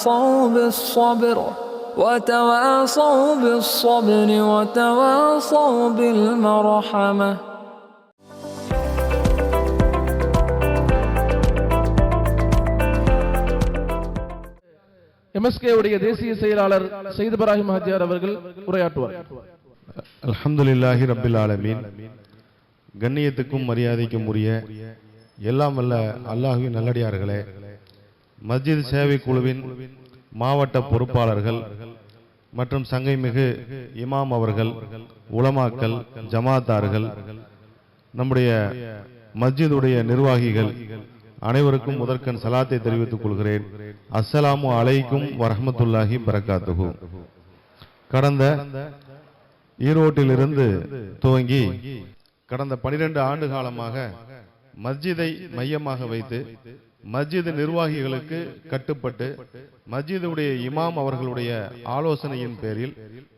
وتواصوا بالصبر وتواصوا بالصبر وتواصوا بالمرحمة MSK உடைய தேசிய செயலாளர் சையத் இப்ராஹிம் ஹாஜியார் அவர்கள் உரையாற்றுவார் அல்ஹம்துலில்லாஹி ரப்பில் ஆலமீன் கண்ணியத்துக்கும் மரியாதைக்கும் உரிய எல்லாம் வல்ல அல்லாஹுவின் நல்லடியார்களே மஸ்ஜித் சேவை குழுவின் மாவட்ட பொறுப்பாளர்கள் மற்றும் சங்கைமிகு இமாம் அவர்கள் உலமாக்கல் ஜமாத்தார்கள் நம்முடைய மஸ்ஜிதுடைய நிர்வாகிகள் அனைவருக்கும் முதற்கண் சலாத்தை தெரிவித்துக் கொள்கிறேன். அஸ்ஸலாமு அலைக்கும் வரஹ்மத்துல்லாஹி பரக்காத்துஹு கடந்த ஈரோட்டிலிருந்து துவங்கி கடந்த 12 ஆண்டு காலமாக மஸ்ஜிதை மையமாக வைத்து மஸ்ஜித் நிர்வாகிகளுக்கு கட்டுப்பட்டு மஸ்ஜிதுடைய இமாம் அவர்களுடைய ஆலோசனையின் பேரில்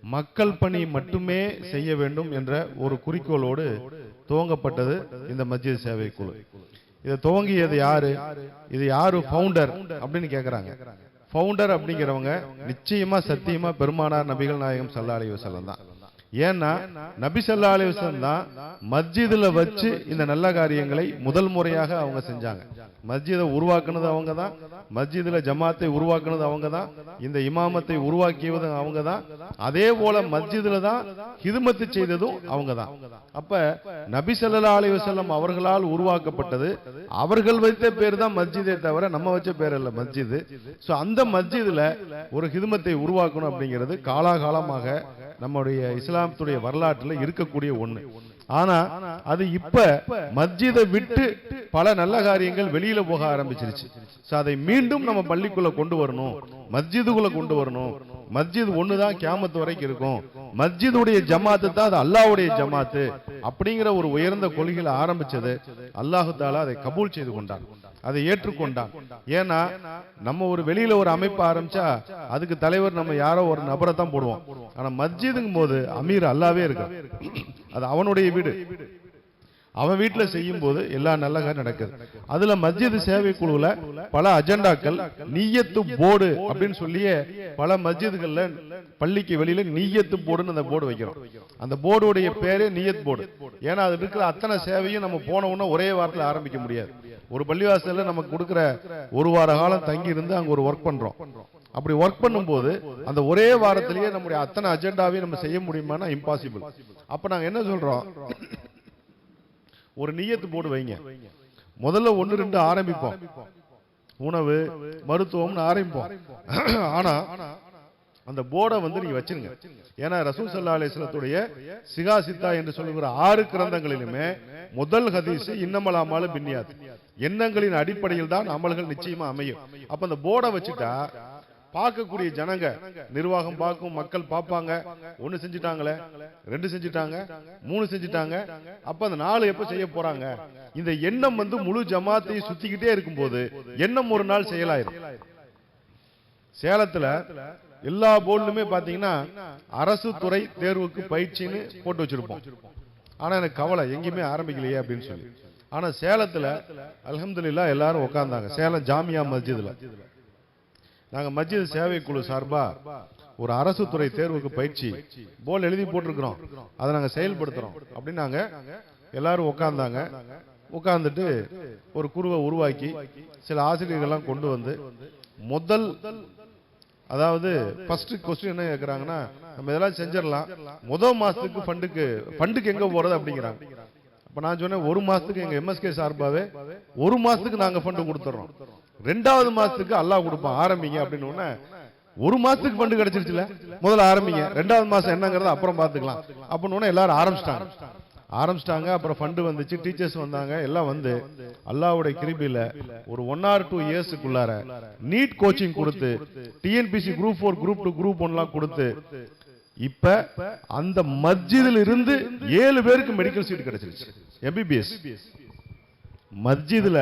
மக்கள் பணி மட்டுமே செய்ய வேண்டும் என்ற ஒரு குறிக்கோளோடு துவங்கப்பட்டது இந்த மஸ்ஜித் சேவை குழு. இதை துவங்கியது யாரு? இது யாரு ஃபவுண்டர் அப்படின்னு கேட்கிறாங்க ஃபவுண்டர் அப்படிங்கிறவங்க நிச்சயமா சத்தியமா பெருமானார் நபிகள் நாயகம் சல்லா அலைஹி வஸல்லம் தான். ஏன்னா நபி ஸல்லல்லாஹு தான் மஸ்ஜிதுல வச்சு இந்த நல்ல காரியங்களை முதல் முறையாக அவங்க செஞ்சாங்க. மஸ்ஜிதை உருவாக்குனது அவங்க தான் மஸ்ஜிதுல ஜமாத்தை உருவாக்குனது அவங்க தான் இந்த இமாமத்தை உருவாக்கியது அவங்க தான். அதே போல மஸ்ஜிதுல தான் ஹிதுமத்து செய்ததும் அவங்க தான். அப்ப நபி ஸல்லல்லாஹு அவர்களால் உருவாக்கப்பட்டது அவர்கள் வைத்த பேர் தான் மஸ்ஜிதே தவிர நம்ம வச்ச பேர் அல்ல மஸ்ஜிது. சோ அந்த மஸ்ஜிதுல ஒரு ஹிதுமத்தை உருவாக்கணும் அப்படிங்கிறது காலாகாலமாக நம்முடைய இஸ்லாம் இஸ்லாமத்துடைய வரலாற்றில் இருக்கக்கூடிய ஒண்ணு. ஆனா அது இப்ப மஸ்ஜிதை விட்டு பல நல்ல காரியங்கள் வெளியில போக ஆரம்பிச்சிருச்சு. அதை மீண்டும் நம்ம பள்ளிக்குள்ள கொண்டு வரணும். மஸ்ஜிதுக்குள்ள கொண்டு வரணும். மஸ்ஜித் ஒண்ணுதான் கியாமத்து வரைக்கும் இருக்கும். மஸ்ஜிதுடைய ஜமாத்து தான் அது அல்லாவுடைய ஜமாத்து. அப்படிங்கிற ஒரு உயர்ந்த கொள்கையில ஆரம்பிச்சது. அல்லாஹு தாலா அதை கபூல் செய்து கொண்டான். அதை ஏற்றுக்கொண்டான். ஏன்னா நம்ம ஒரு வெளியில ஒரு அமைப்பு ஆரம்பிச்சா அதுக்கு தலைவர் நம்ம யாரோ ஒரு நபரை தான் போடுவோம். ஆனா மஸ்ஜிதுங்கும் போது அமீர் அல்லாவே இருக்கான். அது அவனுடைய வீடு. அவன் வீட்டில் செய்யும் போது எல்லா நல்ல நடக்குது. அதுல மஸ்ஜித் சேவை குழுல பல அஜெண்டாக்கள் நீயத்து போர்டு அப்படின்னு சொல்லியே பல மஸ்ஜிதுகள்ல பள்ளிக்கு வெளியில நீயத்து போர்டுன்னு அந்த போர்டு வைக்கிறோம். அந்த போர்டுடைய பேரே நீயத் போர்டு. ஏன்னா அது இருக்கிற அத்தனை சேவையும் நம்ம போன உடனே ஒரே வாரத்தில் ஆரம்பிக்க முடியாது. ஒரு பள்ளிவாசல்ல நமக்கு கொடுக்குற ஒரு வார காலம் தங்கி இருந்து அங்க ஒரு ஒர்க் பண்றோம். அப்படி ஒர்க் பண்ணும்போது அந்த ஒரே வாரத்திலேயே நம்முடைய அத்தனை அஜெண்டாவையும் நம்ம செய்ய முடியுமானா இம்பாசிபிள் அப்ப நாங்க என்ன சொல்றோம்? ஒரு நீயத்து போர்டு வைங்க. முதல்ல ஒன்று ரெண்டு ஆரம்பிப்போம். உணவு மருத்துவம்னு ஆரம்பிப்போம். ஆனா அந்த போர்டை வந்து நீங்க வச்சிருங்க. ஏன்னா ரசூல் சல்லா அலிஸ்லத்துடைய சிகா சித்தா என்று சொல்லுகிற ஆறு கிரந்தங்களிலுமே முதல் ஹதீஸ் இன்னமலாமாலும் பின்னியாது. எண்ணங்களின் அடிப்படையில் தான் அமல்கள் நிச்சயமா அமையும். அப்ப அந்த போர்டை வச்சுட்டா பார்க்கக்கூடிய ஜனங்க நிர்வாகம் பார்க்கும் மக்கள் பார்ப்பாங்க. ஒண்ணு செஞ்சுட்டாங்களே ரெண்டு செஞ்சுட்டாங்க மூணு செஞ்சுட்டாங்க. அப்ப அந்த நாலு எப்ப செய்ய போறாங்க? இந்த எண்ணம் வந்து முழு ஜமாத்தை சுத்திக்கிட்டே இருக்கும்போது எண்ணம் ஒரு நாள் செயலாயிரும். சேலத்துல எல்லா போர்டுலுமே பாத்தீங்கன்னா அரசு துறை தேர்வுக்கு பயிற்சின்னு போட்டு வச்சிருப்போம். ஆனா எனக்கு கவலை எங்கேயுமே ஆரம்பிக்கலையே அப்படின்னு சொல்லி. ஆனா சேலத்துல அல்ஹம்துலில்லாஹ் எல்லாரும் உட்கார்ந்தாங்க சேலம் ஜாமியா மஸ்ஜிதுல. நாங்கள் மத்திய சேவை குழு சார்பாக ஒரு அரசு துறை தேர்வுக்கு பயிற்சி போல் எழுதி போட்டிருக்கிறோம். அதை நாங்கள் செயல்படுத்துகிறோம் அப்படின்னு நாங்கள் எல்லாரும் உட்காந்தாங்க உட்காந்துட்டு ஒரு குருவை உருவாக்கி சில ஆசிரியர்கள்லாம் கொண்டு வந்து முதல் அதாவது ஃபர்ஸ்ட் கொஸ்டின் என்ன கேட்குறாங்கன்னா நம்ம இதெல்லாம் செஞ்சிடலாம். முதல் மாதத்துக்கு ஃபண்டுக்கு ஃபண்டுக்கு எங்கே போகிறது அப்படிங்கிறாங்க. அப்போ நான் சொன்னேன் ஒரு மாதத்துக்கு எங்கள் எம்எஸ்கே சார்பாவே ஒரு மாதத்துக்கு நாங்கள் ஃபண்டு கொடுத்துட்றோம் ரெண்டாவது மாசத்துக்கு அல்லாஹ் கொடுப்பான் ஆரம்பிங்க அப்படின்னு ஒரு மாசத்துக்கு ஃபண்டு கிடைச்சிருச்சுல? முதல்ல ஆரம்பிங்க. ரெண்டாவது மாசம் என்னங்கிறத அப்புறம் பாத்துக்கலாம் அப்படின்னு எல்லாரும் ஆரம்பிச்சிட்டாங்க. ஆரம்பிச்சிட்டாங்க அப்புறம் ஃபண்டு வந்துச்சு டீச்சர்ஸ் வந்தாங்க எல்லாம் வந்து அல்லாவுடைய கிருபியில ஒரு ஒன் ஆர் டூ இயர்ஸுக்குள்ளார நீட் கோச்சிங் கொடுத்து TNPSC group four group two group ஒன்லாம் கொடுத்து இப்ப அந்த மஸ்ஜிதில் இருந்து ஏழு பேருக்கு மெடிக்கல் சீட் கிடைச்சிருச்சு. எம்பிபிஎஸ் மஸ்ஜிதுல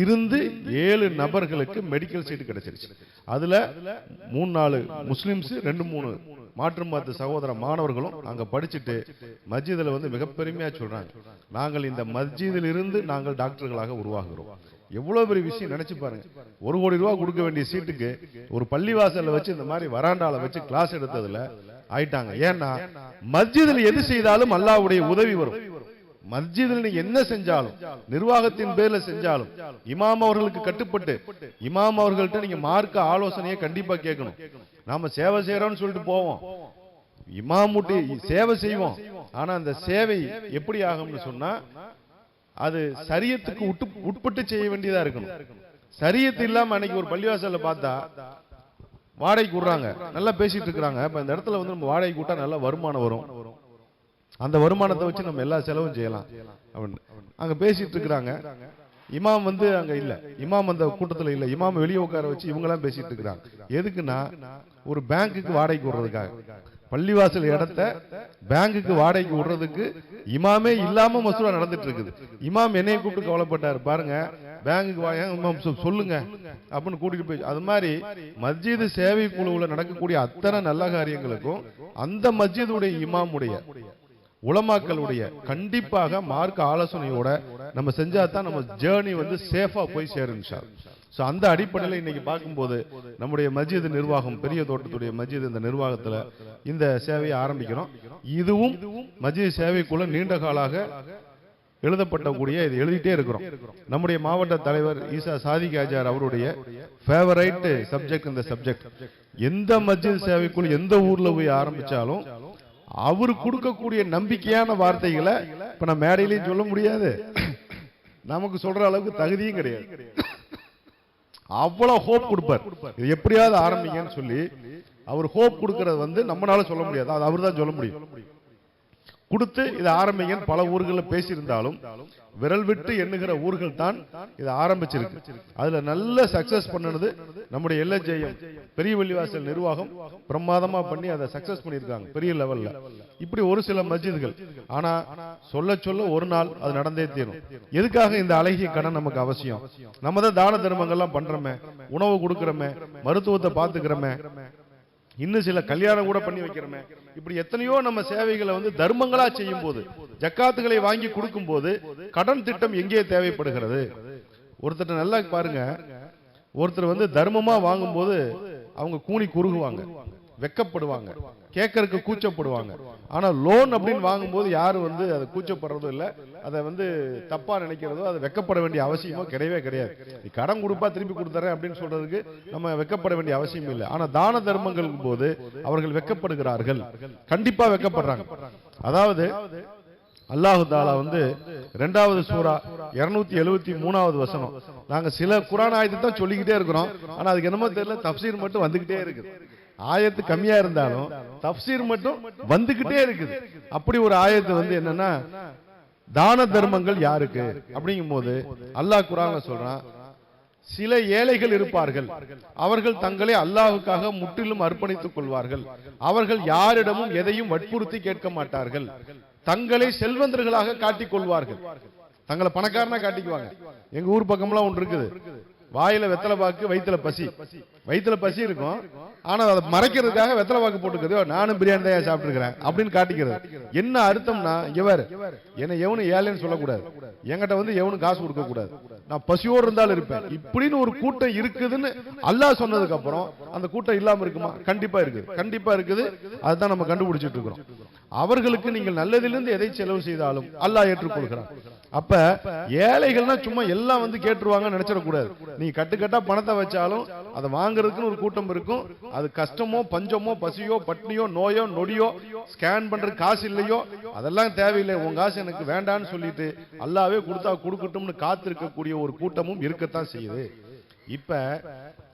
இருந்து ஏழு நபர்களுக்கு மெடிக்கல் சீட் கிடைச்சிருச்சு. அதுல மூணு நாலு முஸ்லிம்ஸ் ரெண்டு மூணு மாற்று பார்த்த சகோதர மாணவர்களும் அங்க படிச்சுட்டு மஸ்ஜிதுல வந்து மிக பெருமையா சொல்றாங்க. நாங்கள் இந்த மஸ்ஜிதில் இருந்து நாங்கள் டாக்டர்களாக உருவாகிறோம். எவ்வளவு பெரிய விஷயம் நினைச்சு பாருங்க. ஒரு கோடி ரூபாய் கொடுக்க வேண்டிய சீட்டுக்கு ஒரு பள்ளிவாசல்ல வச்சு இந்த மாதிரி வராண்டால வச்சு கிளாஸ் எடுத்ததுல ஆயிட்டாங்க. ஏன்னா மஸ்ஜிதில் எது செய்தாலும் அல்லாவுடைய உதவி வரும். மஸ்ஜிதில் நீங்க என்ன செஞ்சாலும் நிர்வாகத்தின் பேர்ல செஞ்சாலும் இமாம் அவர்களுக்கு கட்டுப்பட்டு இமாம் அவர்கள்ட்ட நீங்க மார்க்க ஆலோசனையை கண்டிப்பா கேட்கணும். நாம சேவை செய்யறோம்னு சொல்லிட்டு போவோம். இமாமுட்டி சேவை செய்வோம். ஆனா அந்த சேவை எப்படி ஆகும்னு சொன்னா அது சரியத்துக்கு உட்பட்டு செய்ய வேண்டியதா இருக்கணும். சரியத்து இல்லாம அன்னைக்கு ஒரு பள்ளிவாசல்ல பார்த்தா வாடகைக்கு விடுறாங்க. நல்லா பேசிட்டு இருக்காங்க அப்ப இந்த இடத்துல வந்து நம்ம வாடகைக்கு விட்டா நல்ல வருமானம் வரும். அந்த வருமானத்தை வச்சு நம்ம எல்லா செலவும் செய்யலாம். அப்படின்னு. அங்க பேசிட்டு இருக்கிறாங்க. இமாம் வந்து அங்க இல்ல. இமாம் அந்த கூட்டத்தில் இல்ல. இமாம் வெளியே உட்கார வச்சு இவங்கெல்லாம் பேசிட்டு இருக்கிறாங்க. எதுக்குன்னா ஒரு பேங்க்குக்கு வாடகைக்கு விடுறதுக்காக. பள்ளிவாசல் இடத்த பேங்குக்கு வாடகைக்கு விடுறதுக்கு இமாமே இல்லாம மசூரா நடந்துட்டு இருக்குது. இமாம் என்னைய கூப்பிட்டு கவலைப்பட்டாரு. பாருங்க பேங்குக்கு வா இமாம் சொ- சொல்லுங்க. அப்படின்னு கூட்டிட்டு போய் அது மாதிரி மஸ்ஜிது சேவை குழுவில் நடக்கக்கூடிய அத்தனை நல்ல காரியங்களுக்கும் அந்த மஸ்ஜிதுடைய இமாமுடைய உலமாக்களுடைய கண்டிப்பாக மார்க் ஆலோசனையோட நம்ம செஞ்சா தான் நம்ம ஜேர்னி வந்து சேஃபா போய் சேரும் சார் ஸோ அந்த அடிப்படையில் இன்னைக்கு பார்க்கும்போது நம்முடைய மஸ்ஜித் நிர்வாகம் பெரிய தோட்டத்துடைய மஸ்ஜித் இந்த நிர்வாகத்துல இந்த சேவையை ஆரம்பிக்கிறோம். இதுவும் மஸ்ஜித் சேவைக்குள்ள நீண்ட காலாக எழுதப்பட்ட கூடிய இது எழுதிட்டே இருக்கிறோம். நம்முடைய மாவட்ட தலைவர் ஈசா சாதிக் ஆஜார் அவருடைய ஃபேவரைட் சப்ஜெக்ட் இந்த சப்ஜெக்ட் எந்த மஸ்ஜித் சேவைக்குள் எந்த ஊர்ல போய் ஆரம்பிச்சாலும் அவர் கொடுக்கக்கூடிய நம்பிக்கையான வார்த்தைகளை இப்ப நான் மேடையிலையும் சொல்ல முடியாது. நமக்கு சொல்ற அளவுக்கு தகுதியும் கிடையாது. அவ்வளவு ஹோப் கொடுப்பார். இது எப்படியாவது ஆரம்பிங்கன்னு சொல்லி அவர் ஹோப் கொடுக்கறது வந்து நம்மளால சொல்ல முடியாது. அது அவர் தான் சொல்ல முடியும். கொடுத்து இதை ஆரம்பிங்க பல ஊர்களில் பேசியிருந்தாலும் விரல் விட்டு எண்ணுகிற ஊர்கள் தான் இதை ஆரம்பிச்சிருக்கு. அதுல நல்ல சக்சஸ் பண்ணது நம்முடைய எல்எஜேஎம் பெரிய வெள்ளிவாசல் நிர்வாகம் பிரமாதமா பண்ணி அதை சக்சஸ் பண்ணியிருக்காங்க பெரிய லெவல்ல இப்படி ஒரு சில மஸ்ஜிதுகள் ஆனா சொல்ல சொல்ல ஒரு நாள் அது நடந்தே தீரும். எதுக்காக இந்த அழகிய கடன் நமக்கு அவசியம்? நம்ம தான் தான தர்மங்கள்லாம் பண்றோமே உணவு கொடுக்குறோமே மருத்துவத்தை பாத்துக்கிறோமே இன்னும் சில கல்யாணம் கூட பண்ணி வைக்கிறோமே. இப்படி எத்தனையோ நம்ம சேவைகளை வந்து தர்மங்களா செய்யும் போது ஜக்காத்துகளை வாங்கி கொடுக்கும் போது கடன் திட்டம் எங்கே தேவைப்படுகிறது? ஒருத்தர் நல்லா பாருங்க. ஒருத்தர் வந்து தர்மமா வாங்கும்போது அவங்க கூனி குறுகுவாங்க. வெக்கப்படுவாங்க. கேட்கறதுக்கு கூச்சப்படுவாங்க. ஆனா லோன் அப்படின்னு வாங்கும்போது யாரும் வந்து அதை கூச்சப்படுறதும் இல்ல. அதை வந்து தப்பா நினைக்கிறதோ அதை வெக்கப்பட வேண்டிய அவசியமோ கிடையவே கிடையாது. நீ கடன் கொடுப்பா திருப்பி கொடுத்துறேன் அப்படின்னு சொல்றதுக்கு நம்ம வெக்கப்பட வேண்டிய அவசியம் இல்லை. ஆனா தான தர்மங்களுக்கு போது அவர்கள் வெக்கப்படுகிறார்கள். கண்டிப்பா வெக்கப்படுறாங்க. அதாவது அல்லாஹு தாலா வந்து ரெண்டாவது சூரா இருநூத்தி எழுபத்தி மூணாவது வசனம். நாங்க சில குரான் ஆயத்தை தான் சொல்லிக்கிட்டே இருக்கிறோம். ஆனா அதுக்கு என்னமோ தெரியல தப்சீர் மட்டும் வந்துகிட்டே இருக்குது. ஆயத்து கம்மியா இருந்தாலும் தப்சீர் மட்டும் வந்துகிட்டே இருக்குது. அப்படி ஒரு ஆயத்து வந்து என்னன்னா தான தர்மங்கள் யாருக்கு? அப்படிங்கும் போது அல்லாஹ் குரான்ல சொல்றான் சில ஏழைகள் இருப்பார்கள். அவர்கள் தங்களை அல்லாஹுக்காக முற்றிலும் அர்ப்பணித்துக் கொள்வார்கள். அவர்கள் யாரிடமும் எதையும் வற்புறுத்தி கேட்க மாட்டார்கள். தங்களை செல்வந்தர்களாக காட்டிக் கொள்வார்கள். தங்களை பணக்காரனா காட்டிக்குவாங்க. எங்க ஊர் பக்கம்லாம் ஒன்று இருக்குது. வாயில வெத்தலை பாக்கு வயிற்றுல பசி. வயிற்றுல பசி இருக்கும். ஆனா அதை மறைக்கிறதுக்காக வெத்தலை பாக்கு போட்டுக்கிறதோ நானும் பிரியாணி தான் சாப்பிட்டுருக்கிறேன்? அப்படின்னு காட்டிக்கிறது. என்ன அர்த்தம்னா இவர் என்ன எவனும் ஏழைன்னு சொல்லக்கூடாது. என்கிட்ட வந்து எவனும் காசு கொடுக்க கூடாது நான் பசியோடு இருந்தாலும் இருப்பேன். இப்படின்னு ஒரு கூட்டம் இருக்குதுன்னு அல்லாஹ் சொன்னதுக்கு அப்புறம் அந்த கூட்டம் இல்லாம இருக்குமா? கண்டிப்பா இருக்குது. கண்டிப்பா இருக்குது. அதுதான் நம்ம கண்டுபிடிச்சிட்டு இருக்கிறோம். அவர்களுக்கு நீங்கள் நல்லதிலிருந்து எதை செலவு செய்தாலும் அல்லாஹ் ஏற்றுக்கொள்கிறார் அப்ப ஏழைகள்னா சும்மா எல்லாம் வந்து கேட்டுருவாங்கன்னு நினைச்சிடக்கூடாது. நீ கட்டுக்கட்டா பணத்தை வச்சாலும் அதை வாங்குறதுக்குன்னு ஒரு கூட்டம் இருக்கும். அது கஷ்டமோ பஞ்சமோ பசியோ பட்னியோ நோயோ நொடியோ ஸ்கேன் பண்ற காசு இல்லையோ அதெல்லாம் தேவையில்லை. உன் காசு எனக்கு வேண்டான்னு சொல்லிட்டு அல்லாவே கொடுத்தா கொடுக்கட்டும்னு காத்திருக்கக்கூடிய ஒரு கூட்டமும் இருக்கத்தான் செய்யுது. இப்ப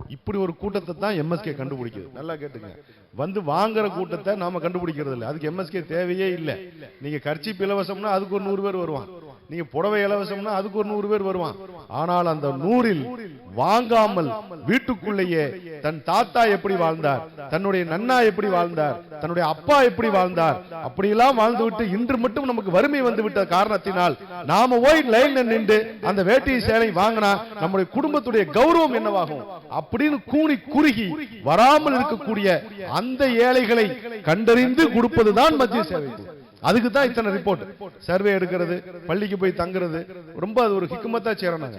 இப்படி ஒரு கூட்டத்தை தான் எம்எஸ்கே கண்டுபிடிக்குது. நல்லா கேட்டுங்க. வந்து வாங்குற கூட்டத்தை நாம கண்டுபிடிக்கிறது இல்லை அதுக்கு எம்எஸ்கே தேவையே இல்லை. நீங்க கர்ச்சி இலவசம்னா அதுக்கு ஒரு நூறு பேர் வருவான் நீங்க புடவை இலவசம்னா அதுக்கு ஒரு நூறு பேர் வருவான். ஆனால் அந்த நூறில் வாங்காமல் வீட்டுக்குள்ளேயே தன் தாத்தா எப்படி வாழ்ந்தார் தன்னுடைய நன்னா எப்படி வாழ்ந்தார் தன்னுடைய அப்பா எப்படி வாழ்ந்தார் அப்படியெல்லாம் வாழ்ந்து விட்டு இன்று மட்டும் நமக்கு வறுமை வந்து விட்ட காரணத்தினால் நாம போய் லைன்ல நின்று அந்த வேட்டி சேலை வாங்கினா நம்முடைய குடும்பத்துடைய கௌரவம் என்னவாகும்? அப்படின்னு கூனி குறுகி வராமல் இருக்கக்கூடிய அந்த ஏழைகளை கண்டறிந்து கொடுப்பதுதான் மத்திய சேவை. அதுக்கு தான் இத்தனை ரிப்போர்ட் சர்வே எடுக்கிறது பள்ளிக்கு போய் தங்குறது. ரொம்ப அது ஒரு ஹிக்குமத்தா செய்யறாங்க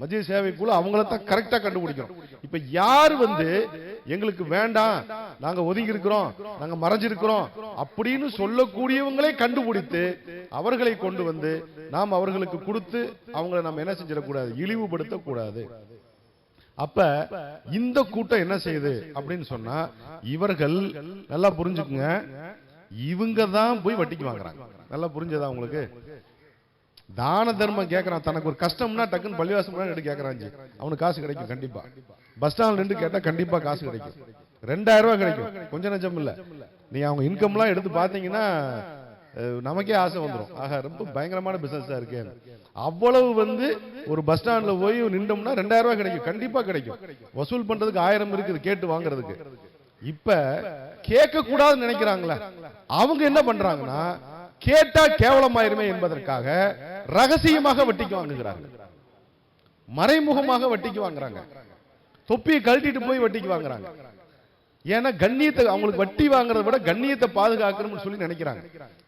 மத்திய சேவை குழு அவங்கள தான் கரெக்டா கண்டுபிடிக்கிறோம். இப்ப யார் வந்து எங்களுக்கு வேண்டாம் நாங்க ஒதுங்கி இருக்கிறோம் நாங்க மறைஞ்சிருக்கிறோம் அப்படின்னு சொல்லக்கூடியவங்களே கண்டுபிடித்து அவர்களை கொண்டு வந்து நாம் அவர்களுக்கு கொடுத்து அவங்கள நம்ம என்ன செஞ்சிடக்கூடாது? இழிவுபடுத்த கூடாது அப்ப இந்த கூட்டம் என்ன செய்யுது அப்படின்னு சொன்னா இவர்கள் நல்லா புரிஞ்சுக்குங்க. இவங்க தான் போய் வட்டிக்கு வாங்குறாங்க. நல்லா புரிஞ்சதா உங்களுக்கு? தான தர்மம் கேட்கறான் தனக்கு ஒரு கஷ்டம்னா டக்குன்னு பள்ளிவாசம் எடுத்து கேட்கறான் அவனுக்கு காசு கிடைக்கும் கண்டிப்பா. பஸ் ஸ்டாண்ட்ல நின்று கேட்டா கண்டிப்பா காசு கிடைக்கும். ரெண்டாயிரம் ரூபாய் கிடைக்கும். கொஞ்சம் நஞ்சம் இல்ல. நீங்க அவங்க இன்கம்லாம் எடுத்து பாத்தீங்கன்னா நமக்கே ஆசை வந்துடும் ஆக ரொம்ப பயங்கரமான பிசினஸா இருக்கு. அவ்வளவு வந்து ஒரு பஸ் ஸ்டாண்ட்ல போய் நின்றோம்னா ரெண்டாயிரம் ரூபாய் கிடைக்கும். கண்டிப்பா கிடைக்கும். வசூல் பண்றதுக்கு ஆயிரம் இருக்குது கேட்டு வாங்குறதுக்கு. இப்ப கேட்க கூடாதுன்னு நினைக்கிறாங்களா அவங்க என்ன பண்றாங்கன்னா கேட்டா கேவலமாயிருமே என்பதற்காக ரகசியமாக வட்டிக்கு வாங்குகிறாங்க மறைமுகமாக வட்டிக்கு வாங்குறாங்க. தொப்பியை கழட்டிட்டு போய் வட்டிக்கு வாங்குறாங்க. ஏன்னா கண்ணியத்தை அவங்களுக்கு வட்டி வாங்குறதை விட கண்ணியத்தை பாதுகாக்கணும்னு சொல்லி நினைக்கிறாங்க.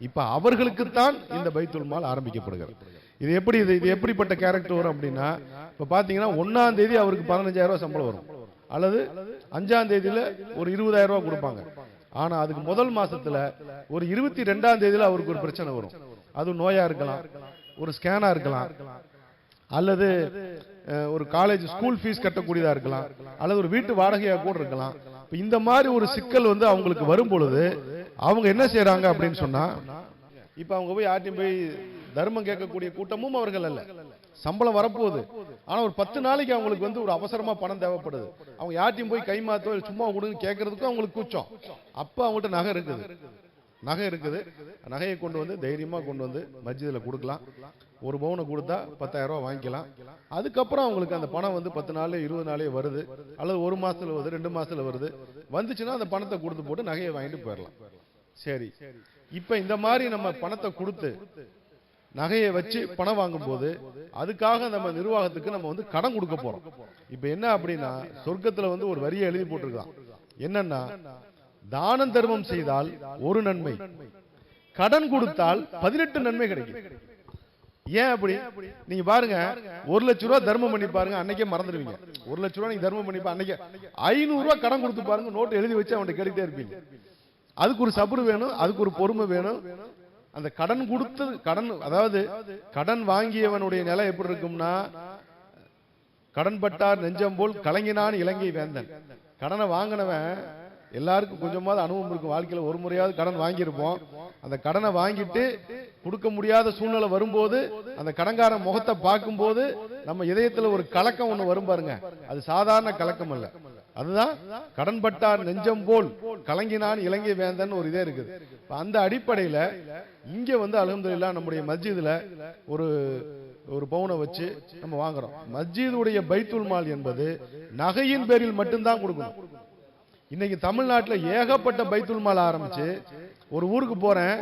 இப்ப அவர்களுக்குத்தான் இந்த பைத்துல் மால் ஆரம்பிக்கப்படுகிறது. இது எப்படி இது இது எப்படிப்பட்ட கேரக்டர் வரும் அப்படின்னா இப்ப பாத்தீங்கன்னா ஒன்னாம் தேதி அவருக்கு பதினஞ்சாயிரம் ரூபாய் சம்பளம் வரும். அல்லது அஞ்சாம் தேதியில ஒரு இருபதாயிரம் ரூபாய் கொடுப்பாங்க. ஆனா அதுக்கு முதல் மாசத்துல ஒரு இருபத்தி ரெண்டாம் தேதியில அவருக்கு ஒரு பிரச்சனை வரும். அது நோயா இருக்கலாம் ஒரு ஸ்கேனா இருக்கலாம் அல்லது ஒரு காலேஜ் ஸ்கூல் ஃபீஸ் கட்டக்கூடியதா இருக்கலாம் அல்லது ஒரு வீட்டு வாடகையாக கூட இருக்கலாம். இப்போ இந்த மாதிரி ஒரு சிக்கல் வந்து அவங்களுக்கு வரும் பொழுது அவங்க என்ன செய்யறாங்க அப்படின்னு சொன்னா இப்போ அவங்க போய் யார்ட்டையும் போய் தர்மம் கேட்கக்கூடிய கூட்டமும் அவர்கள் அல்ல. சம்பளம் வரப்போகுது. ஆனால் ஒரு பத்து நாளைக்கு அவங்களுக்கு வந்து ஒரு அவசரமாக பணம் தேவைப்படுது. அவங்க யார்ட்டையும் போய் கைமாத்தோ இல்ல சும்மா கொடுன்னு கேட்கறதுக்கும் அவங்களுக்கு கூச்சம். அப்போ அவங்கள்ட்ட நகை இருக்குது. நகை இருக்குது. நகையை கொண்டு வந்து தைரியமாக கொண்டு வந்து மஸ்ஜிதில் கொடுக்கலாம். ஒரு பவுனை கொடுத்தா பத்தாயிரம் ரூபாய் வாங்கிக்கலாம். அதுக்கப்புறம் அவங்களுக்கு அந்த பணம் வந்து பத்து நாள் இருபது நாளே வருது. அல்லது ஒரு மாதத்தில் வருது ரெண்டு மாதத்தில் வருது. வந்துச்சுன்னா அந்த பணத்தை கொடுத்து போட்டு நகையை வாங்கிட்டு போயிடலாம் சரி. இப்போ இந்த மாதிரி நம்ம பணத்தை கொடுத்து நகையை வச்சு பணம் வாங்கும்போது அதுக்காக நம்ம நிர்வாகத்துக்கு நம்ம வந்து கடன் கொடுக்க போறோம். இப்போ என்ன அப்படின்னா சொர்க்கத்துல வந்து ஒரு வரியை எழுதி போட்டிருக்கான். என்னன்னா தானம் தர்மம் செய்தால் ஒரு நன்மை. கடன் கொடுத்தால் பதினெட்டு நன்மை கிடைக்கும். ஏன் அப்படி? நீங்க பாருங்க ஒரு லட்ச ரூபா தர்மம் பண்ணி பாருங்க அன்னைக்கே மறந்துடுவீங்க. ஒரு லட்ச ரூபா நீங்க தர்மம் பண்ணி பா- அன்னைக்கே ஐநூறு ரூபா கடன் கொடுத்து பாருங்க நோட்டு எழுதி வச்சு அவன்கிட்ட கேட்டுட்டே இருப்பீங்க. அதுக்கு ஒரு சபுரு வேணும் அதுக்கு ஒரு பொறுமை வேணும் அந்த கடன் கொடுத்தது கடன் அதாவது கடன் வாங்கியவனுடைய நிலை எப்படி இருக்கும்னா கடன் பட்டார் நெஞ்சம் போல் கலங்கினான் இலங்கை வேந்தன். கடனை வாங்கினவன் எல்லாருக்கும் கொஞ்சமாவது அனுபவம் இருக்கும். வாழ்க்கையில் ஒரு முறையாவது கடன் வாங்கியிருப்போம். அந்த கடனை வாங்கிட்டு கொடுக்க முடியாத சூழ்நிலை வரும்போது அந்த கடன்காரன் முகத்தை பார்க்கும்போது நம்ம இதயத்தில் ஒரு கலக்கம் ஒன்று வரும் பாருங்க. அது சாதாரண கலக்கம் அல்ல அதுதான் கடன்பட்டார் நெஞ்சம் போல் கலங்கினான் இலங்கை வேந்தன் ஒரு இதே இருக்குது. அந்த அடிப்படையில் இங்கே வந்து அல்ஹம்துலில்லாஹ் நம்முடைய மஸ்ஜிதில் ஒரு ஒரு பவுனை வச்சு நம்ம வாங்குறோம். மஸ்ஜிதுடைய பைத்துல் மால் என்பது நகையின் பேரில் மட்டும்தான் கொடுக்கணும். இன்னைக்கு தமிழ்நாட்டில் ஏகப்பட்ட பைத்துல் மால் ஆரம்பிச்சு ஒரு ஊருக்கு போறேன்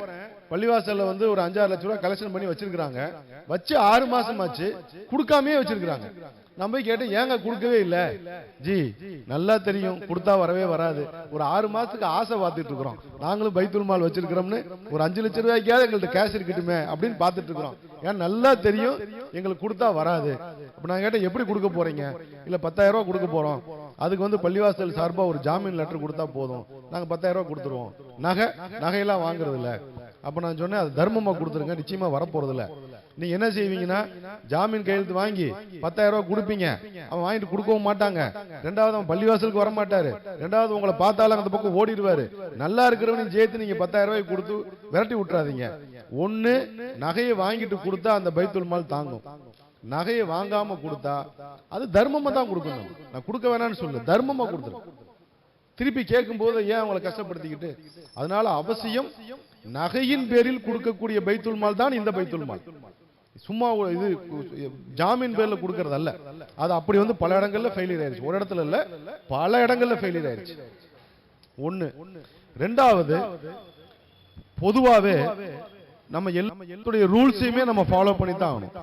பள்ளிவாசல்ல வந்து ஒரு அஞ்சாறு லட்சம் ரூபாய் கலெக்ஷன் பண்ணி வச்சிருக்காங்க வச்சு ஆறு மாசம் ஆச்சு கொடுக்காமயே வச்சிருக்காங்க நம்ம போய் கேட்டேன் ஏங்க கொடுக்கவே இல்லை? ஜி நல்லா தெரியும். கொடுத்தா வரவே வராது. ஒரு ஆறு மாசத்துக்கு ஆசை பார்த்துட்டு இருக்கிறோம். நாங்களும் பைத்துல் மால் வச்சிருக்கிறோம்னு ஒரு அஞ்சு லட்சம் ரூபாய்க்காவது எங்கள்கிட்ட கேஷ் இருக்கட்டுமே அப்படின்னு பார்த்துட்டு இருக்கிறோம். ஏன்னா நல்லா தெரியும். எங்களுக்கு கொடுத்தா வராது. அப்ப நான் கேட்டேன் எப்படி கொடுக்க போறீங்க? இல்ல பத்தாயிரம் ரூபாய் கொடுக்க போறோம். அதுக்கு வந்து பள்ளிவாசல் சார்பாக ஒரு ஜாமீன் லெட்டர் கொடுத்தா போதும். நாங்க பத்தாயிரம் ரூபாய் கொடுத்துருவோம். நகை நகையெல்லாம் வாங்குறது இல்லை அப்ப நான் சொன்னேன் அது தர்மமா கொடுத்துருங்க. நிச்சயமா வரப்போறது இல்லை நீங்க என்ன செய்வீங்கன்னா ஜாமீன் கையெழுத்து வாங்கி பத்தாயிரம் ரூபாய் கொடுப்பீங்க. அவன் வாங்கிட்டு கொடுக்கவும் மாட்டாங்க. ரெண்டாவது அவன் பள்ளிவாசலுக்கு வர மாட்டாரு ரெண்டாவது உங்களை பார்த்தாலும் அந்த பக்கம் ஓடிடுவாரு. நல்லா இருக்கிறவனையும் சேர்த்து நீங்க பத்தாயிரம் ரூபாய் கொடுத்து விரட்டி விட்டுறாதீங்க. ஒன்னு நகையை வாங்கிட்டு கொடுத்தா அந்த பைத்துல் மால் தாங்கும். நகையை வாங்காம கொடுத்தா அது தர்மமா தான் கொடுக்கணும். நான் கொடுக்க வேணாம்னு சொல்லு தர்மமா கொடுத்துரு. திருப்பி கேட்கும் போது ஏன் அவங்களை கஷ்டப்படுத்திக்கிட்டு? அதனால அவசியம் நகையின் பேரில் கொடுக்கக்கூடிய பைத்துல் மால் தான் இந்த பைத்துல் மால். சும்மா இது ஜாமீன் பேர்ல கொடுக்கறது அல்ல. அது அப்படி வந்து பல இடங்கள்ல ஃபெயிலியர் ஆயிருச்சு. ஒரு இடத்துல இல்ல பல இடங்கள்ல ஃபெயிலியர் ஆயிருச்சு. ஒண்ணு ரெண்டாவது பொதுவாவே நம்ம எல்லாத்துடைய ரூல்ஸையுமே நம்ம ஃபாலோ பண்ணி தான் ஆகணும்.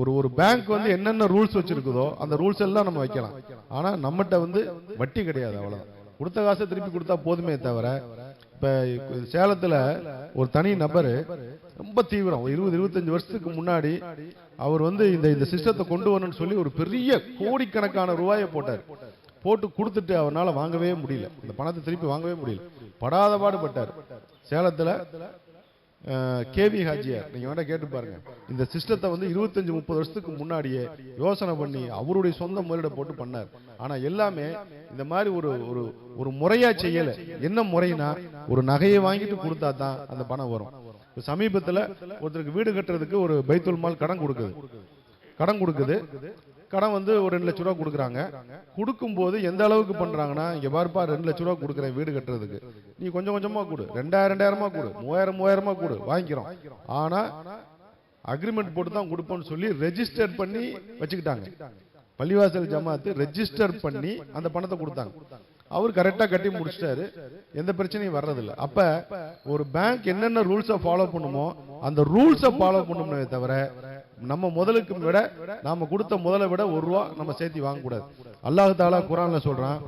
ஒரு ஒரு பேங்க் வந்து என்னென்ன ரூல்ஸ் வச்சிருக்குதோ அந்த ரூல்ஸ் எல்லாம் நம்ம வைக்கலாம். ஆனா நம்மகிட்ட வந்து வட்டி கிடையாது அவ்வளவுதான். கொடுத்த காசை திருப்பி கொடுத்தா போதுமே தவிர இப்போ சேலத்தில் ஒரு தனி நபர் ரொம்ப தீவிரம். ஒரு இருபது இருபத்தஞ்சு வருஷத்துக்கு முன்னாடி அவர் வந்து இந்த இந்த சிஸ்டத்தை கொண்டு வரணும்னு சொல்லி ஒரு பெரிய கோடிக்கணக்கான ரூபாயை போட்டார். போட்டு கொடுத்துட்டு அவரால வாங்கவே முடியல. இந்த பணத்தை திருப்பி வாங்கவே முடியல. படாத பாடுபட்டார் சேலத்தில் கேவி ஹாஜியார் நீங்கள் வேணால் கேட்டு பாருங்க. இந்த சிஸ்டத்தை வந்து இருபத்தஞ்சு முப்பது வருஷத்துக்கு முன்னாடியே யோசனை பண்ணி அவருடைய சொந்த முதலீட போட்டு பண்ணார். ஆனால் எல்லாமே இந்த மாதிரி ஒரு ஒரு ஒரு முறையா செய்யலை. என்ன முறைனா ஒரு நகையை வாங்கிட்டு கொடுத்தா தான் அந்த பணம் வரும். இப்போ சமீபத்தில் ஒருத்தருக்கு வீடு கட்டுறதுக்கு ஒரு பைத்துல் மால் கடன் கொடுக்குது. கடன் கொடுக்குது. கடன் வந்து ஒரு ரெண்டு லட்ச ரூபா கொடுக்குறாங்க. கொடுக்கும்போது எந்த அளவுக்கு பண்ணுறாங்கன்னா இங்கே பாருப்பா ரெண்டு லட்ச ரூபா கொடுக்குறேன் வீடு கட்டுறதுக்கு. நீ கொஞ்சம் கொஞ்சமாக கொடு. ரெண்டாயிரம் ரெண்டாயிரமா கொடு. மூவாயிரம் மூவாயிரமா கொடு. வாங்கிக்கிறோம். ஆனால் அக்ரிமெண்ட் போட்டு தான் கொடுப்போம்னு சொல்லி ரெஜிஸ்டர் பண்ணி வச்சுக்கிட்டாங்க. பள்ளிவாசல் ஜமாத்து ரெஜிஸ்டர் பண்ணி அந்த பணத்தை கொடுத்தாங்க. அவர் கரெக்டாக கட்டி முடிச்சிட்டாரு. எந்த பிரச்சனையும் வர்றதில்ல. அப்ப ஒரு பேங்க் என்னென்ன ரூல்ஸை ஃபாலோ பண்ணுமோ அந்த ரூல்ஸை ஃபாலோ பண்ணணுமே தவிர நம்ம முதலுக்கு விட நாம கொடுத்த முதலை விட ஒரு ரூபா நம்ம சேர்த்து வாங்க கூடாது தாலா குரான்ல சொல்றான்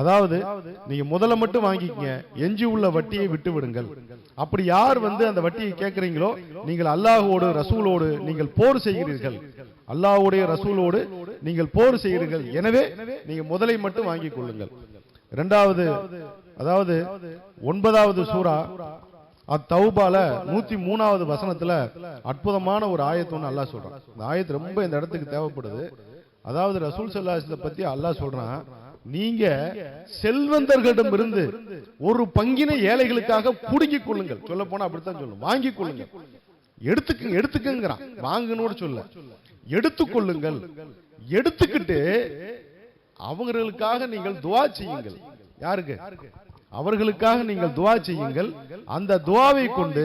அதாவது நீங்க முதல்ல மட்டும் வாங்கிக்கங்க எஞ்சி உள்ள வட்டியை விட்டு விடுங்கள். அப்படி யார் வந்து அந்த வட்டியை கேட்கறீங்களோ நீங்கள் அல்லாஹோடு ரசூலோடு நீங்கள் போர் செய்கிறீர்கள். அல்லாஹுடைய ரசூலோடு நீங்கள் போர் செய்கிறீர்கள். எனவே நீங்க முதலை மட்டும் வாங்கிக் கொள்ளுங்கள். இரண்டாவது அதாவது ஒன்பதாவது சூரா அத்தௌபால நூத்தி மூணாவது வசனத்துல அற்புதமான ஒரு ஆயத்து ஒன்று அல்லா சொல்றான். இந்த ஆயத்து ரொம்ப இந்த இடத்துக்கு தேவைப்படுது. அதாவது ரசூல் சல்லாஹத்தை பத்தி அல்லாஹ் சொல்றான் நீங்க செல்வந்தர்களிடம் இருந்து ஒரு பங்கினை ஏழைகளுக்காக புடுங்கிக் கொள்ளுங்கள். சொல்ல போனா அப்படித்தான் சொல்லும். வாங்கிக் கொள்ளுங்கள். எடுத்துக்க எடுத்துக்கங்கிறான். வாங்கணும்னு சொல்ல. எடுத்துக்கொள்ளுங்கள் எடுத்துக்கிட்டு அவர்களுக்காக நீங்கள் துவா செய்யுங்கள். யாருக்கு? அவர்களுக்காக நீங்கள் துவா செய்யுங்கள். அந்த துவாவை கொண்டு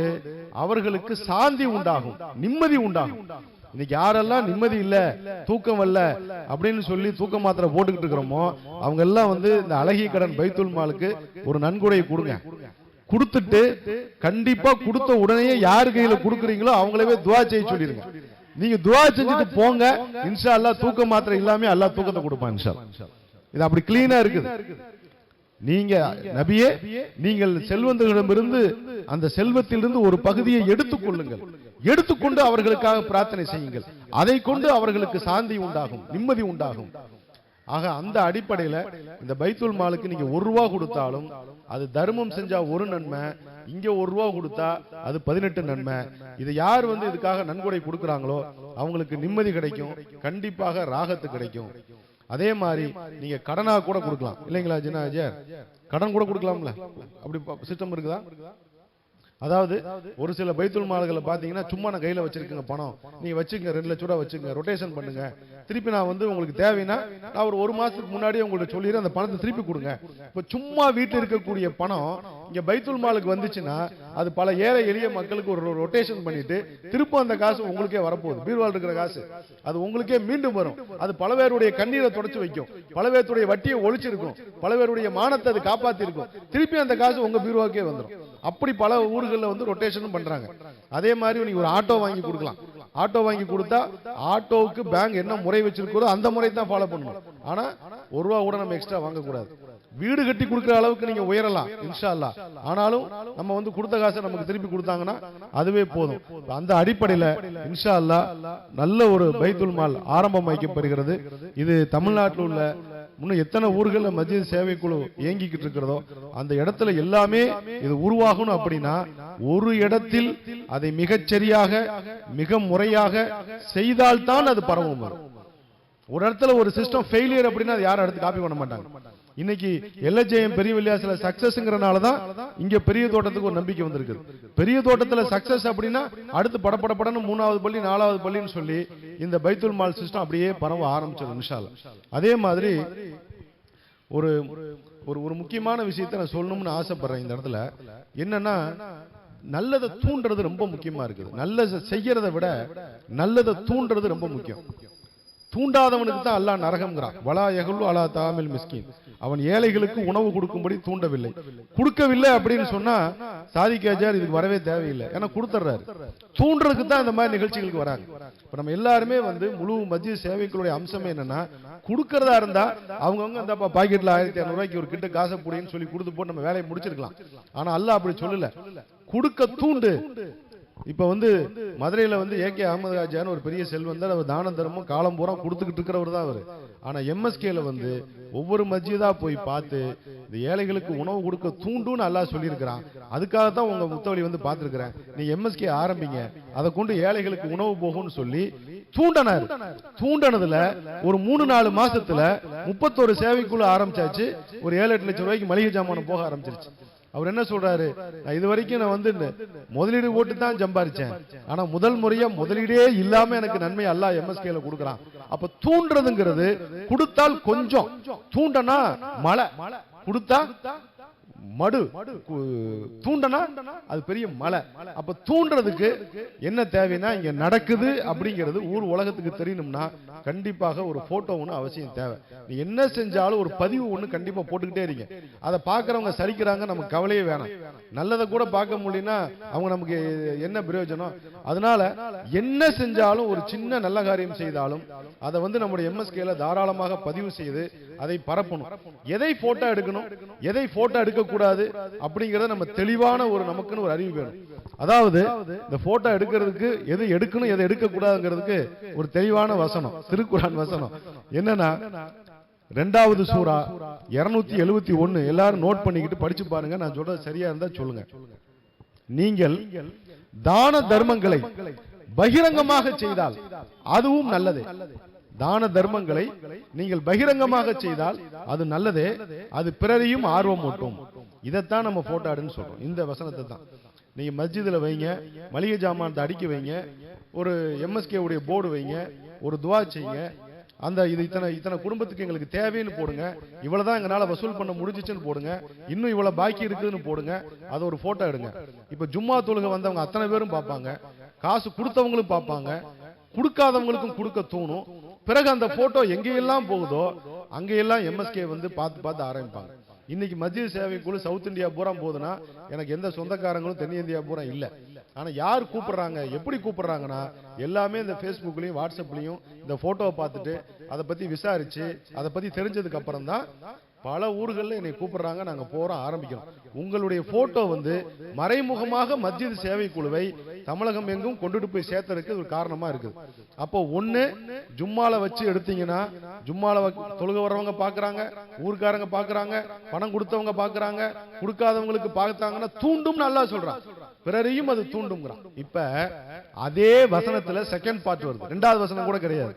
அவர்களுக்கு சாந்தி உண்டாகும் நிம்மதி உண்டாகும். இன்னைக்கு யாரெல்லாம் நிம்மதி இல்ல தூக்கம் வரல அப்படின்னு சொல்லி தூக்க மாத்திரை போட்டுக்கிட்டு இருக்கிறோமோ அவங்க எல்லாம் வந்து இந்த அழகிய கடன் பைத்துல் மாலுக்கு ஒரு நன்கொடையை கொடுங்க. கொடுத்துட்டு கண்டிப்பா கொடுத்த உடனே யாரு கையில கொடுக்குறீங்களோ அவங்களவே துவா செய்ய சொல்லிருங்க. நீங்க துவா செஞ்சுட்டு போங்க. இன்ஷா அல்லா தூக்க மாத்திரை இல்லாம அல்லா தூக்கத்தை கொடுப்பான் இன்ஷா இது அப்படி கிளீனா இருக்குது. நீங்க நபியே நீங்கள் செல்வந்தர்களிடமிருந்து அந்த செல்வத்திலிருந்து ஒரு பகுதியை எடுத்துக் கொள்ளுங்கள் எடுத்துக்கொண்டு அவர்களுக்காக பிரார்த்தனை செய்யுங்கள். அதை கொண்டு அவர்களுக்கு சாந்தி உண்டாகும் நிம்மதி உண்டாகும். ஆக அந்த அடிப்படையில இந்த பைத்துல் மாலுக்கு நீங்க ஒரு ரூபா கொடுத்தாலும் அது தர்மம் செஞ்சா ஒரு நன்மை இங்க ஒரு ரூபா கொடுத்தா அது பதினெட்டு நன்மை. இது யார் வந்து இதுக்காக நன்கொடை கொடுக்கறாங்களோ அவங்களுக்கு நிம்மதி கிடைக்கும். கண்டிப்பாக ராகத்து கிடைக்கும். அதே மாதிரி நீங்க கடனா கூட கொடுக்கலாம். இல்லைங்களா ஜினாஜர் கடன் கூட கொடுக்கலாம்ல. அப்படி சிஸ்டம் இருக்குதா? அதாவது ஒரு சில பைத்துல் மால்களை பாத்தீங்கன்னா சும்மா நான் கையில வச்சிருக்கேங்க பணம். நீ வச்சுங்க ரெண்டு லட்ச ரூபா வச்சுங்க ரொட்டேஷன் பண்ணுங்க. திருப்பி நான் வந்து உங்களுக்கு தேவைன்னா நான் ஒரு ஒரு மாசத்துக்கு முன்னாடியே உங்களுக்கு சொல்லிடுறேன் அந்த பணத்தை திருப்பி கொடுங்க. இப்ப சும்மா வீட்டில் இருக்கக்கூடிய பணம் இங்க பைத்துல் மாலுக்கு வந்துச்சுன்னா அது பல ஏழை எளிய மக்களுக்கு ஒரு ரொட்டேஷன் பண்ணிட்டு திருப்ப அந்த காசு உங்களுக்கே வரப்போகுது. பீர்வால் இருக்கிற காசு. அது உங்களுக்கே மீண்டும் வரும். அது பல பேருடைய கண்ணீரை தொடச்சு வைக்கும். பல பேருடைய வட்டியை ஒழிச்சிருக்கும். பல பேருடைய மானத்தை அது காப்பாத்தி இருக்கும் திருப்பி அந்த காசு உங்க பீர்வாக்கே வந்துடும் அப்படி பல ஊர்களில் வந்து ரொட்டேஷனும் பண்றாங்க. அதே மாதிரி நீங்க ஒரு ஆட்டோ வாங்கி கொடுக்கலாம். ஆட்டோ வாங்கி கொடுத்தா ஆட்டோவுக்கு பேங்க் என்ன முறை வச்சிருக்கோ அந்த முறை தான் ஃபாலோ பண்ணணும். ஆனா ஒரு ரூபா கூட நம்ம எக்ஸ்ட்ரா வாங்கக்கூடாது. வீடு கட்டி கொடுக்குற அளவுக்கு நீங்க உயரலாம் இன்ஷா அல்லாஹ் ஆனாலும் நம்ம வந்து கொடுத்த காசை நமக்கு திருப்பி கொடுத்தாங்கன்னா அதுவே போதும். அந்த அடிப்படையில இன்ஷா அல்லாஹ் நல்ல ஒரு பைத்துல் மால் ஆரம்பம் வைக்கப்படுகிறது இது தமிழ்நாட்டில் உள்ள இன்னும் எத்தனை ஊர்களில் மத்திய சேவை குழு இயங்கிக்கிட்டு இருக்கிறதோ அந்த இடத்துல எல்லாமே இது உருவாகணும் அப்படின்னா ஒரு இடத்தில் அதை மிகச்சரியாக மிக முறையாக செய்தால்தான் அது பரவும் வரும். ஒரு இடத்துல ஒரு சிஸ்டம் ஃபெயிலியர் அப்படின்னா அது யாரும் அடுத்து காப்பி பண்ண மாட்டாங்க. இன்னைக்கு எல்எஜேஎம் பெரிய வில்லியாசில சக்சஸ்ங்கிறனால தான் இங்க பெரிய தோட்டத்துக்கு ஒரு நம்பிக்கை வந்திருக்கு. பெரிய தோட்டத்துல சக்சஸ் அப்படின்னா அடுத்து படப்பட படன்னு மூணாவது பள்ளி நாலாவது பள்ளின்னு சொல்லி இந்த பைத்துல் மால் சிஸ்டம் அப்படியே பரவ ஆரம்பிச்சது இன்ஷால்ல அதே மாதிரி ஒரு ஒரு ஒரு முக்கியமான விஷயத்தை நான் சொல்லணும்னு ஆசைப்படுறேன் இந்த இடத்துல. என்னன்னா நல்லதை தூண்டுறது ரொம்ப முக்கியமா இருக்குது. நல்லதை செய்யறதை விட நல்லதை தூண்டுறது ரொம்ப முக்கியம். தூண்டாதவனுக்கு தான் அல்லாஹ் நரகம்ங்கிறான். வலா யகுல்லு அலா தாமில் மிஸ்கின். அவன் ஏழைகளுக்கு உணவு கொடுக்கும்படி தூண்டவில்லை. கொடுக்கவில்லை அப்படின்னு சொன்னா சாதி கேஜார் இதுக்கு வரவே தேவையில்லை. ஏன்னா கொடுத்துட்றாரு. தூண்டுறதுக்கு தான் இந்த மாதிரி நிகழ்ச்சிகளுக்கு வராங்க. இப்போ நம்ம எல்லாருமே வந்து முழு மத்திய சேவைகளுடைய அம்சம் என்னன்னா கொடுக்கறதா இருந்தா அவங்கவுங்க அந்த பாக்கெட்ல ஆயிரத்தி இரநூறுவாய்க்கு ஒரு கிட்ட காசை புடின்னு சொல்லி கொடுத்து போட்டு நம்ம வேலையை முடிச்சிருக்கலாம். ஆனா அல்லாஹ் அப்படி சொல்லல. கொடுக்க தூண்டு. இப்போ வந்து மதுரையில் வந்து ஏகே அகமது ராஜான்னு ஒரு பெரிய செல்வந்தர் அவர் தான தர்மம் காலம் பூரா கொடுத்துக்கிட்டு இருக்கிறவர் தான் அவர். ஆனால் எம்எஸ்கேல வந்து ஒவ்வொரு மஸ்ஜிதா போய் பார்த்து இந்த ஏழைகளுக்கு உணவு கொடுக்க தூண்டுன்னு அல்லாஹ் சொல்லியிருக்கிறான். அதுக்காக தான் உங்கள் முத்தவழி வந்து பார்த்துருக்குறேன். நீ எம்எஸ்கே ஆரம்பிங்க. அதை கொண்டு ஏழைகளுக்கு உணவு போகும்னு சொல்லி தூண்டனார். தூண்டனதுல ஒரு மூணு நாலு மாசத்துல முப்பத்தொரு சேவைக்குள்ள ஆரம்பிச்சாச்சு. ஒரு ஏழு எட்டு லட்சம் ரூபாய்க்கு மளிகை ஜாமானம் போக ஆரம்பிச்சிருச்சு. அவர் என்ன சொல்றாரு? நான் இது வரைக்கும் நான் வந்து முதலீடு போட்டு தான் சம்பாரிச்சேன். ஆனா முதல் முறையா முதலீடே இல்லாம எனக்கு நன்மை அல்ல எம்எஸ்கேல கொடுக்குறான். அப்ப தூண்டுறதுங்கிறது கொடுத்தால் கொஞ்சம். தூண்டனா மழை. கொடுத்தா மடு தூண்டனா? அது பெரிய மலை. அப்ப தூண்டுறதுக்கு என்ன தேவைன்னா இங்க நடக்குது அப்படிங்கிறது ஊர் உலகத்துக்கு தெரியணும்னா கண்டிப்பாக ஒரு போட்டோ ஒண்ணு அவசியம் தேவை. நீ என்ன செஞ்சாலும் ஒரு பதிவு ஒண்ணு கண்டிப்பா போட்டுக்கிட்டே இருங்க. அதை பார்க்கறவங்க சரிக்கிறாங்க நமக்கு கவலையே வேணாம். நல்லதை கூட பார்க்க முடியலன்னா அவங்க நமக்கு என்ன பிரயோஜனம்? அதனால என்ன செஞ்சாலும் ஒரு சின்ன நல்ல காரியம் செய்தாலும் அதை வந்து நம்முடைய எம்எஸ்கேல தாராளமாக பதிவு செய்து அதை பரப்பணும். எதை போட்டோ எடுக்கணும்? எதை போட்டோ எடுக்க கூடாது அப்படிங்கறத நம்ம தெளிவான ஒரு நமக்குன்னு ஒரு அறிவு வேணும். அதாவது இந்த போட்டோ எடுக்கிறதுக்கு எது எடுக்கணும் எதை எடுக்க கூடாதுங்கிறதுக்கு ஒரு தெளிவான வசனம் திருக்குறான் வசனம். என்னன்னா ரெண்டாவது சூரா இருநூத்தி எழுபத்தி ஒண்ணு எல்லாரும் நோட் பண்ணிக்கிட்டு படிச்சு பாருங்க. நான் சொல்றது சரியா இருந்தா சொல்லுங்க. நீங்கள் தான தர்மங்களை பகிரங்கமாக செய்தால் அதுவும் நல்லதே. தான தர்மங்களை நீங்கள் பகிரங்கமாக செய்தால் அது நல்லதே. அது பிறரையும் ஆர்வமூட்டும். இதைத்தான் நம்ம போட்டாடுன்னு சொல்றோம். இந்த வசனத்தை தான். நீங்க மஸ்ஜிதில் வைங்க மளிகை ஜாமான் அடுக்கி வைங்க ஒரு எம்எஸ்கே உடைய போர்டு வைங்க ஒரு துவா செய்யுங்க அந்த இது இத்தனை இத்தனை குடும்பத்துக்கு எங்களுக்கு தேவைன்னு போடுங்க இவ்வளவுதான் எங்களால வசூல் பண்ண முடிஞ்சிச்சுன்னு போடுங்க இன்னும் இவ்வளவு பாக்கி இருக்குதுன்னு போடுங்க அதை ஒரு போட்டோ எடுங்க. இப்ப ஜும்மா தொழுகை வந்தவங்க அத்தனை பேரும் பார்ப்பாங்க காசு கொடுத்தவங்களும் பார்ப்பாங்க கொடுக்காதவங்களுக்கும் கொடுக்க தோணும். பிறகு அந்த போட்டோ எங்கெல்லாம் போகுதோ அங்கெல்லாம் எம்எஸ்கே வந்து பார்த்து பார்த்து ஆரம்பிப்பாங்க. இன்னைக்கு மத்திய சேவைக்குழு சவுத் இந்தியா பூரா போகுதுன்னா எனக்கு எந்த சொந்தக்காரங்களும் தென்னிந்தியா பூரா இல்லை. ஆனால் யார் கூப்பிடுறாங்க எப்படி கூப்பிடுறாங்கன்னா எல்லாமே இந்த ஃபேஸ்புக்லையும் வாட்ஸ்அப்லையும் இந்த ஃபோட்டோவை பார்த்துட்டு அதை பற்றி விசாரிச்சு அதை பற்றி தெரிஞ்சதுக்கு அப்புறம் தான் பல ஊர்களில் என்னை கூப்பிடுறாங்க. நாங்கள் போகிறோம் ஆரம்பிக்கிறோம். உங்களுடைய ஃபோட்டோ வந்து மறைமுகமாக மஸ்ஜித் சேவை குழுவை தமிழகம் எங்கும் கொண்டுட்டு போய் சேர்த்ததுக்கு ஒரு காரணமாக இருக்குது. அப்போ ஒன்று ஜும்மாவில் வச்சு எடுத்தீங்கன்னா ஜும்மால வ- தொழுக வரவங்க பார்க்குறாங்க ஊர்க்காரங்க பார்க்குறாங்க பணம் கொடுத்தவங்க பார்க்குறாங்க கொடுக்காதவங்களுக்கு பார்த்தாங்கன்னா தூண்டும் நல்லா சொல்கிறான் பிறரையும் அது தூண்டும்ங்கிறான். இப்போ அதே வசனத்தில் செகண்ட் பார்ட் வருது. ரெண்டாவது வசனம் கூட கிடையாது.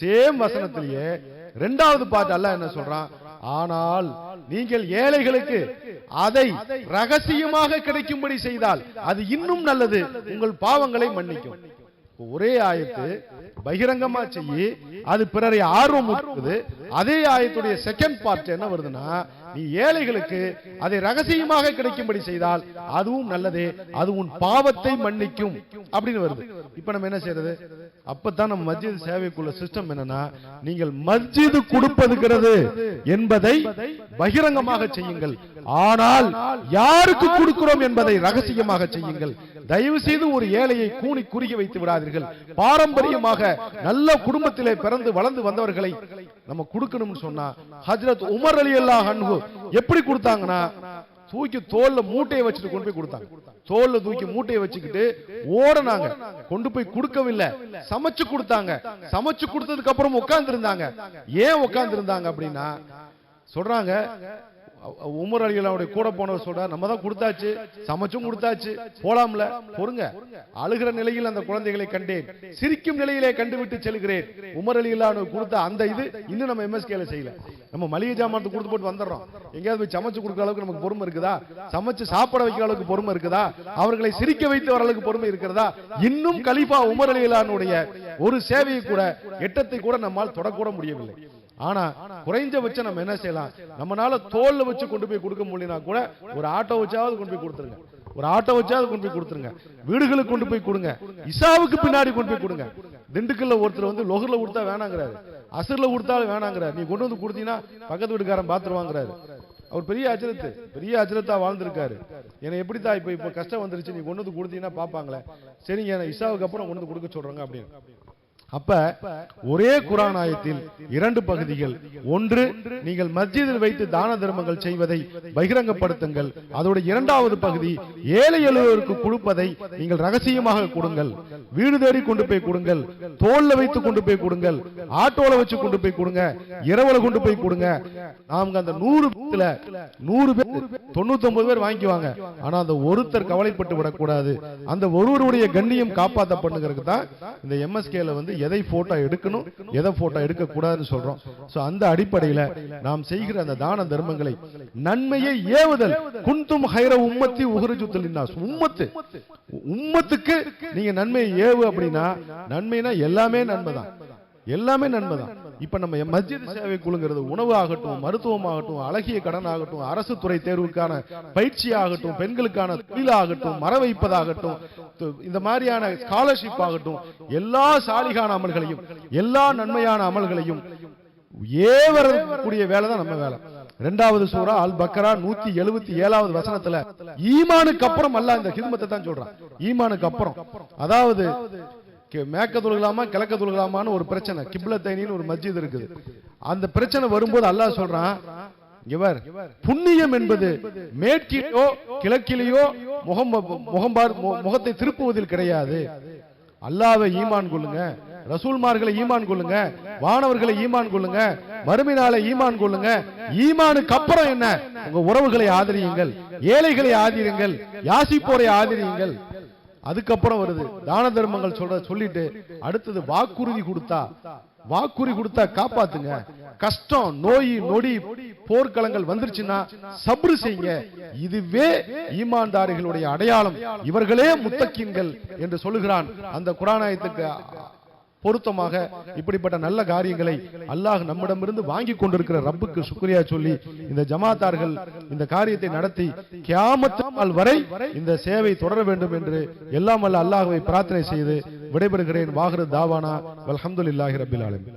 சேம் வசனத்திலேயே ரெண்டாவது பார்ட் அல்ல என்ன சொல்றான்? ஆனால் நீங்கள் ஏழைகளுக்கு அதை ரகசியமாக கிடைக்கும்படி செய்தால் அது இன்னும் நல்லது. உங்கள் பாவங்களை மன்னிக்கும். ஒரே ஆயத்து பகிரங்கமா செய்யி அது பிறரை ஆர்வம் அதே ஆயத்துடைய செகண்ட் பார்ட் என்ன வருதுன்னா நீ ஏழைகளுக்கு அதை ரகசியமாக கிடைக்கும்படி செய்தால் அதுவும் நல்லதே அது உன் பாவத்தை மன்னிக்கும் அப்படின்னு வருது. இப்ப நம்ம என்ன செய்யறது? அப்பதான் நம்ம மஸ்ஜித் சேவைக்குள்ள சிஸ்டம் என்னன்னா நீங்கள் மஸ்ஜித் கொடுப்பதுகிறது என்பதை பகிரங்கமாக செய்யுங்கள். ஆனால் யாருக்கு கொடுக்கிறோம் என்பதை ரகசியமாக செய்யுங்கள். தயவு செய்து ஒரு ஏழையை கூனி குறுகி வைத்து விடாதீர்கள். பாரம்பரியமாக நல்ல குடும்பத்திலே பிறந்து வளர்ந்து வந்தவர்களை நம்ம கொடுக்கணும்னு சொன்னா ஹஜ்ரத் உமர் அலி அல்லாஹ் எப்படி கொடுத்தாங்கன்னா தூக்கி தோல்ல மூட்டையை வச்சுட்டு கொண்டு போய் கொடுத்தாங்க. தோல்ல தூக்கி மூட்டையை வச்சுக்கிட்டு ஓடனாங்க. கொண்டு போய் கொடுக்கவில்லை. சமைச்சு கொடுத்தாங்க. சமைச்சு கொடுத்ததுக்கு அப்புறம் உட்கார்ந்து இருந்தாங்க ஏன் உட்கார்ந்து இருந்தாங்க அப்படின்னா சொல்றாங்க உமர் அலிகளாவுடைய கூட போனவர் சொல்றார் நம்ம தான் கொடுத்தாச்சு சமைச்சும் கொடுத்தாச்சு போலாம்ல பொறுங்க. அழுகிற நிலையில் அந்த குழந்தைகளை கண்டேன் சிரிக்கும் நிலையிலே கண்டுவிட்டு செல்கிறேன். உமர் அலிகளானு கொடுத்த அந்த இது இன்னும் நம்ம எம்எஸ்கேல செய்யல. நம்ம மளிகை ஜாமானத்தை கொடுத்து போட்டு வந்துடுறோம். எங்கேயாவது போய் சமைச்சு கொடுக்குற அளவுக்கு நமக்கு பொறுமை இருக்குதா? சமைச்சு சாப்பிட வைக்கிற அளவுக்கு பொறுமை இருக்குதா? அவர்களை சிரிக்க வைத்து வர அளவுக்கு பொறுமை இருக்கிறதா? இன்னும் கலிபா உமர் அலிகளானுடைய ஒரு சேவையை கூட எட்டத்தை கூட நம்மால் தொடக்கூட முடியவில்லை. ஆனா குறைஞ்சபட்சம் நம்ம என்ன செய்யலாம்? நம்மளால தோல்ல வச்சு கொண்டு போய் கொடுக்க முடியினா கூட ஒரு ஆட்டோ வச்சாவது கொண்டு போய் கொடுத்துருங்க. ஒரு ஆட்டோ வச்சாவது கொண்டு போய் கொடுத்துருங்க. வீடுகளுக்கு கொண்டு போய் கொடுங்க. இசாவுக்கு பின்னாடி கொண்டு போய் கொடுங்க. திண்டுக்கல்ல ஒருத்தர் வந்து லொகர்ல கொடுத்தா வேணாங்கிறாரு. அசர்ல கொடுத்தாலும் வேணாங்கிறாரு. நீ கொண்டு வந்து கொடுத்தீங்கன்னா பக்கத்து வீட்டுக்காரன் பாத்துருவாங்கிறாரு அவர் பெரிய அஜரத்து பெரிய அஜரத்தா வாழ்ந்திருக்காரு. என்னை எப்படித்தான் இப்ப இப்ப கஷ்டம் வந்துருச்சு நீ கொண்டு வந்து கொடுத்தீங்கன்னா பாப்பாங்களே. சரிங்க நான் இசாவுக்கு அப்புறம் கொண்டு வந்து கொடுக்க சொல்றாங்க அப்படின்னு. அப்ப ஒரே குரான் ஆயத்தில் இரண்டு பகுதிகள். ஒன்று நீங்கள் மஸ்ஜிதில் வைத்து தான தர்மங்கள் செய்வதை பகிரங்கப்படுத்துங்கள். அதோட இரண்டாவது பகுதி ஏழை எழுவருக்கு கொடுப்பதை நீங்கள் ரகசியமாக கொடுங்கள். வீடு தேடி கொண்டு போய் கொடுங்கள். தோல்ல வைத்து கொண்டு போய் கொடுங்கள். ஆட்டோல வச்சு கொண்டு போய் கொடுங்க. இரவுல கொண்டு போய் கொடுங்க. நாம அந்த நூறு நூறு பேர் தொண்ணூத்தி ஒன்பது பேர் வாங்கிக்குவாங்க. ஆனா அந்த ஒருத்தர் கவலைப்பட்டு விடக்கூடாது. அந்த ஒருவருடைய கண்ணியம் காப்பாற்றப்படுங்கிறதுக்கு தான் இந்த எம்எஸ்கேல வந்து எதை போட்டோ எடுக்கணும் எதை போட்டோ எடுக்கக்கூடாதுன்னு சொல்றோம். சோ அந்த அடிப்படையில நாம் செய்கிற அந்த தான தர்மங்களை நன்மையை ஏவுதல். குந்தும் ஹைர உம்மத்தி உஹரிஜுத்தல் உம்மத்து. உம்மத்துக்கு நீங்க நன்மையை ஏவு அப்படின்னா நன்மைனா எல்லாமே நன்மை தான். எல்லாமே நன்மை தான். இப்போ நம்ம மஸ்ஜித் சேவை குழுங்கிறது உணவு ஆகட்டும் மருத்துவம் ஆகட்டும் அழகிய கடன் ஆகட்டும் அரசு துறை தேர்வுக்கான பயிற்சி ஆகட்டும் பெண்களுக்கான தொழிலாகட்டும் மர வைப்பதாகட்டும் இந்த மாதிரியான ஸ்காலர்ஷிப் ஆகட்டும் எல்லா சாலிகான அமல்களையும் எல்லா நன்மையான அமல்களையும் ஏவரக்கூடிய வேலை தான் நம்ம வேலை. ரெண்டாவது சூரா அல் பக்கரா நூத்தி எழுபத்தி ஏழாவது வசனத்துல ஈமானுக்கு அப்புறம் அல்ல இந்த ஹிதமத்தை தான் சொல்றான். ஈமானுக்கு அப்புறம். அதாவது மேற்க தொழுகலாமா கிழக்க தொழுகலாமான்னு ஒரு பிரச்சனை. கிப்லத்தைனின்னு ஒரு மஸ்ஜித் இருக்குது. அந்த பிரச்சனை வரும்போது அல்லாஹ் சொல்றான் இவர் புண்ணியம் என்பது மேற்கிலோ கிழக்கிலேயோ முகம் முகம்பார் முகத்தை திருப்புவதில் கிடையாது. அல்லாவை ஈமான் கொள்ளுங்க. ரசூல்மார்களை ஈமான் கொள்ளுங்க. வானவர்களை ஈமான் கொள்ளுங்க. மறுமை நாளை ஈமான் கொள்ளுங்க. ஈமானுக்கு அப்புறம் என்ன? உங்க உறவுகளை ஆதரியுங்கள். ஏழைகளை ஆதரியுங்கள். யாசிப்போரை ஆதரியுங்கள். அதுக்கப்புறம் வருது. தான தர்மங்கள் சொல்ற சொல்லிட்டு அடுத்தது வாக்குறுதி கொடுத்தா வாக்குறுதி கொடுத்தா காப்பாத்துங்க. கஷ்டம் நோய் நொடி போர்க்களங்கள் வந்துருச்சுன்னா சப்ரு செய்யுங்க. இதுவே ஈமான்தாரிகளுடைய அடையாளம். இவர்களே முத்தக்கின்கள் என்று சொல்லுகிறான் அந்த குரானாயத்துக்கு பொருத்தமாக இப்படிப்பட்ட நல்ல காரியங்களை அல்லாஹ் நம்மிடமிருந்து வாங்கி கொண்டிருக்கிற ரப்புக்கு சுக்ரியா சொல்லி இந்த ஜமாத்தார்கள் இந்த காரியத்தை நடத்தி கியாமத்தால் வரை இந்த சேவை தொடர வேண்டும் என்று எல்லாம் வல்ல அல்லாஹுவை பிரார்த்தனை செய்து விடைபெறுகிறேன் வாகரு தாவானா அலமதுல்லாஹி ரபில் ஆலமீன்.